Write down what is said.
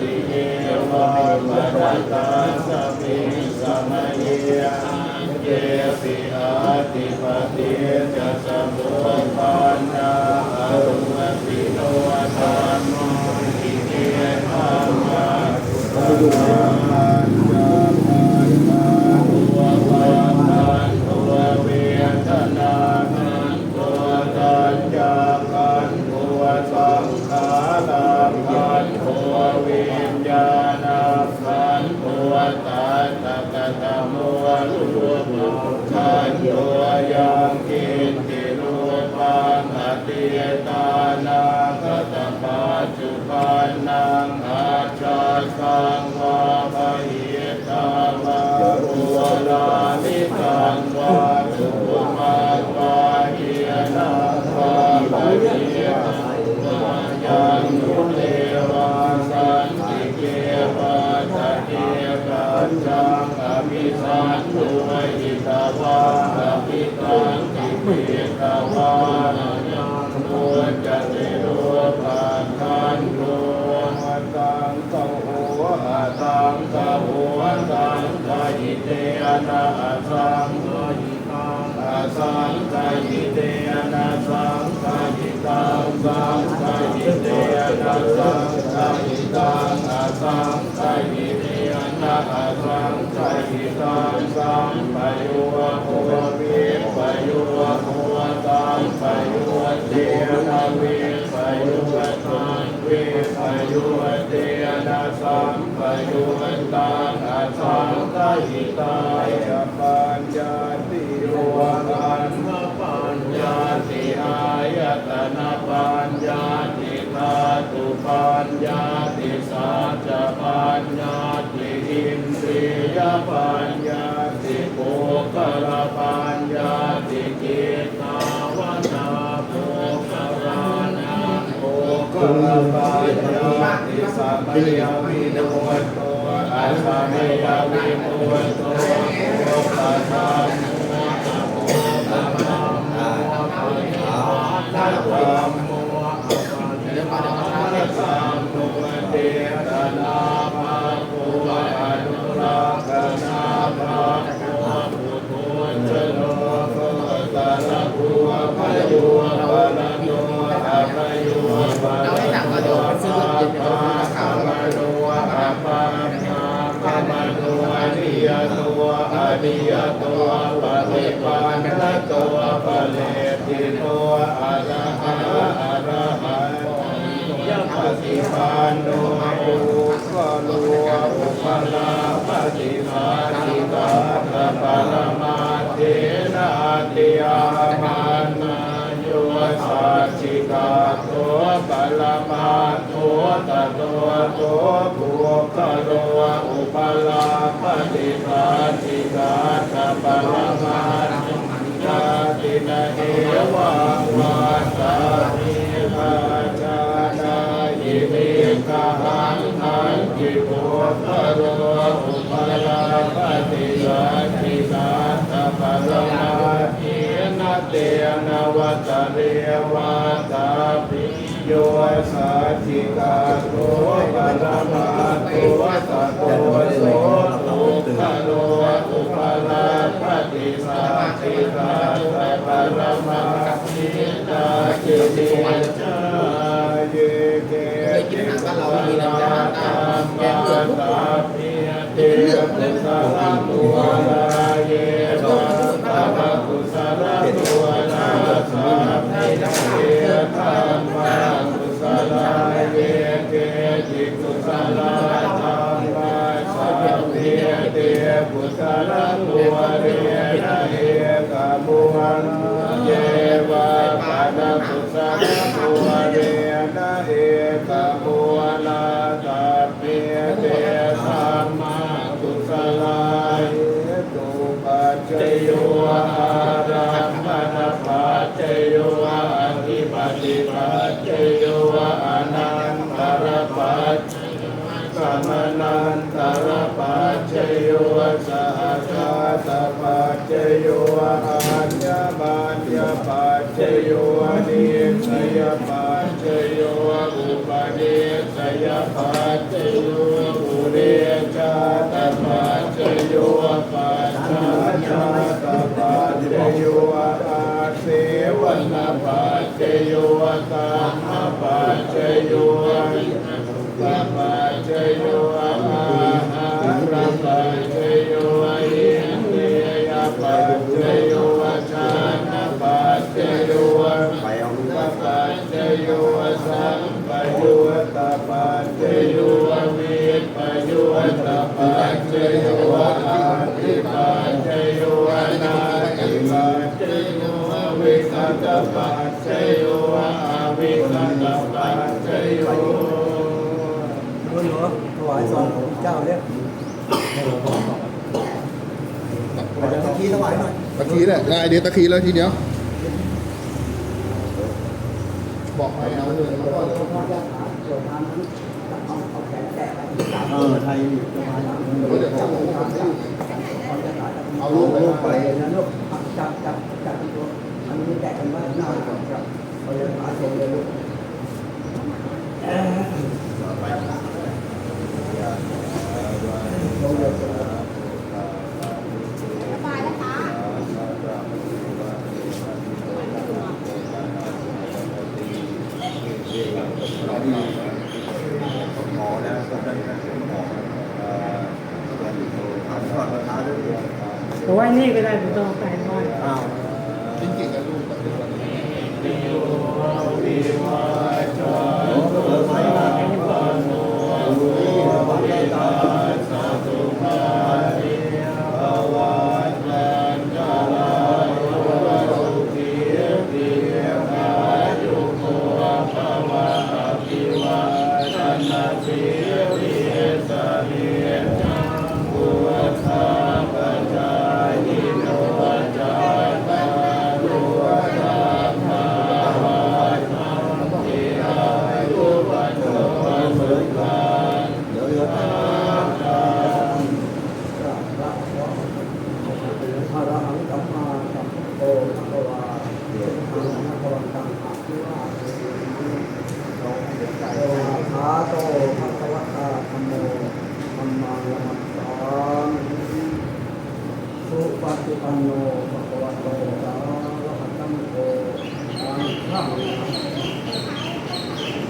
ติเยวะมะรตาสพ ยังยุเทวาสันติเกวาตเกกันจังอภิสันตุหิตาวาอภิตังติเมตาวานุจะเตโรปันโรตังกะโหอะตังกะโหตังกะหิเตอนะอะสังกะหิตังอสังกะหิเตอนะสังกะหิตังสังกะหิเตอะนะสังกะหิตังอะสังกะหิเตอะนะอะสังกะหิตังสังปะโยโหวิปะโยโหตังปะโยเตนะ วิปะโยตังวิปะโยเตนะสัมปะโยตังอะสังกหิตายปัญญาติโยวะ ปยาวิโนโตอาสาเมยาวิโนโตโภคธรรมธรรมโมสัมโนเตระนามาโพอนุรักษนามาโพพุทโธชโนโกตะระภูพะโยปะระโนอะพะโยปะระโนอาปะคามะโนอาปะมาคามะโนอะนิยโตอะนิ ยโตปะริปันทโตปเลติโตอะระหะอะระหะยปฏิปันโนอุปโลอุปลาปฏิภาณิตาตะปรมาเทนะติยามานาโยสัจิกาโตปรมาโตตะโตโตภูคโลอุปลาปฏิภา ณิตาตะปรมาญาตินะเอวังวาตานิภาจานายิมิกาหังหังกิโภคโรอุปลาปฏิสันติตาตะปรมาเทนะเตนะวัตเรวาตาปิโยสัจจิกาโตปรมาโตตะโตโสทุกขโลอุปลา ปฏิสันติตาตะปรมาเทนะจิติจาเยเกเคยกินอาหารบ้านเราไม่มีน้ำยาตามแกงเลือดพวกตาเยเตปุสาลตุลาเยวัตตาปุสาลตุลาสัพพิเทธรรมาปุสลาเยเกจิปุสลาธรรมาสัพพิเตปุสาลตุเร จโยอารัมมณปัจจโยอาธิปติปัจจโยอานันตระปัจกามนันตระปัจจโยสหชาตปัจจโยอัญญปัจจปัจจโยนิสยปัจจโยอุปเนสยปัจจโยปุเรชาตปัจจโย ปัจจโยอาทิปัจจโยอานาทิปัจจโยวิคัตปัจจโยอาวิคัตปัจจโยรู้เหรอถวายซองของเจ้าเนี่ยอาจจะตะกี้ถวายหน่อยตะกี้แหละได้เดียวตะกี้แล้วทีเดียวบอกให้เอาเลยแล้วก็เออไทยจะมาเดี๋ยวจะเอาลูกไปลูกไปนะลูกจับจับจับที่ตัวอันนี้แตกกันว่าหน้าก่อนครับเขาจะมาชมเลยลูก สบายนะคะ หมอนะก็ได้นะหมอถามก่อน ราคาด้วยแต่ว่านี่ก็ได้ผมต้องเอาแปดร้อยอ้าวจริงๆกับลูกกับลูก วิวัชา เออไปมา ตาสัตุมาริภวัตวันจารายุสุขีติกายุโกภวะอภิวาทนาสิริสริจังบุทาปจายโนจาตารุธรรมาวัฏันติอายุวันโนสุขัง เดี๋ยวเดี๋ยว พระหังสัมมาสัมพุทโธพระวาเดี๋ยวทางนักวันตังอาภิวาโตขาโตพระวตาธรรมโมธรรมังละมัสสามิ สุปฏิปันโน